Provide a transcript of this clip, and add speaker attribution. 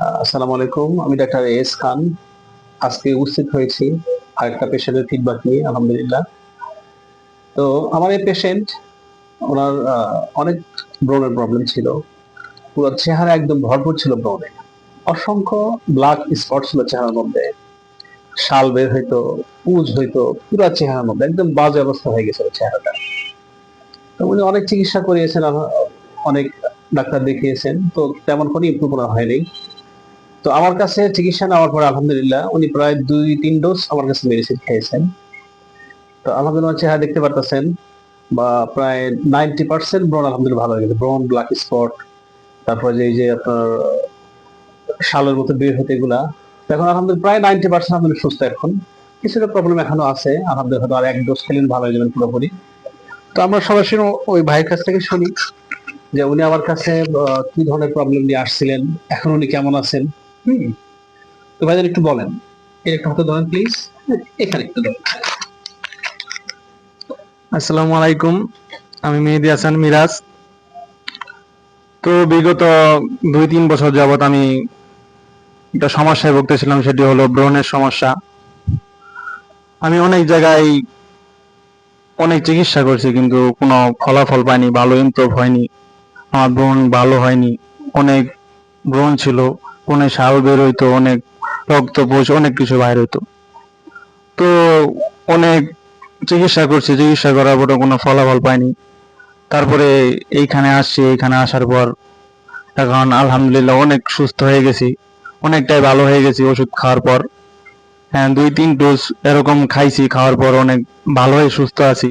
Speaker 1: আসসালামু আলাইকুম। আমি ডাক্তার এস খান। আজকে উপস্থিত হয়েছি আরেকটা পেশেন্টের ফিডব্যাক নিয়ে, আলহামদুলিল্লাহ। তো আমার এই পেশেন্ট ওনার অনেক ব্রণের প্রবলেম ছিল। পুরো চেহারা একদম ভরপুর ছিল ব্রণে। অসংখ্য ব্ল্যাক স্পট ছিল চেহারার মধ্যে। শাল বের হইতো পুজ হইতো, পুরো চেহারার মধ্যে। একদম বাজে অবস্থা হয়ে গেছিল চেহারাটা। তো উনি অনেক চিকিৎসা করিয়েছেন অনেক ডাক্তার দেখিয়েছেন। তো তেমন কোনো ইম্প্রুভ হয়নি। তো আমার কাছে চিকিৎসা নেওয়ার পর, আলহামদুলিল্লাহ, উনি প্রায় দুই, তিন ডোজ আমার কাছে মেডিসিন খেয়েছেন। তো আলহামদুলিল্লাহ, চেহারা দেখতে পারতেছেন বা প্রায় নাইনটি পার্সেন্ট ব্রণ আলহামদুলিল্লাহ ভালো হয়ে গেছে। ব্রণ ব্ল্যাক স্পট তারপর যে, এই যে আপনার শালের মতো বের হতে এগুলা এখন আলহামদুলিল্লাহ প্রায় নাইনটি পার্সেন্ট আলহামদুলিল্লাহ সুস্থ এখন। কিছুটা প্রবলেম এখনও আছে, আলহামদুলিল্লাহ হয়তো আর এক ডোজ খেলেন ভালো হয়ে যাবেন পুরোপুরি। তো আমরা সরাসরি ওই ভাইয়ের কাছ থেকে শুনি যে, উনি আমার কাছে কি ধরনের প্রবলেম নিয়ে আসছিলেন, এখন উনি কেমন আছেন? তো ভাইজান একটু বলেন। এর একটু হাতে ধরেন প্লিজ এখানে একটু ধরেন
Speaker 2: আসসালামু আলাইকুম। আমি মেহেদি হাসান মিরাজ। তো বিগত দুই তিন বছর যাবত আমি একটা সমস্যায় ভুগতেছিলাম, সেটি হলো ব্রণের সমস্যা। আমি অনেক জায়গায় অনেক চিকিৎসা করছি, কিন্তু কোনো ফলাফল পাইনি, ভালো ইমপ্রুভ হয়নি। আমার ব্রণ ভালো হয়নি। অনেক ব্রণ ছিল। অনেক সাল বের হইতো, অনেক রক্ত পোষ, অনেক কিছু বাইর হইতো। তো অনেক চিকিৎসা করছি, চিকিৎসা করার পরে কোনো ফলাফল পাইনি। তারপরে এইখানে আসছি, এইখানে আসার পর এখন আলহামদুলিল্লাহ অনেক সুস্থ হয়ে গেছি, অনেকটাই ভালো হয়ে গেছি ওষুধ খাওয়ার পর। হ্যাঁ দুই তিন ডোজ এরকম খাইছি, খাওয়ার পর অনেক ভালো হয়ে সুস্থ আছি।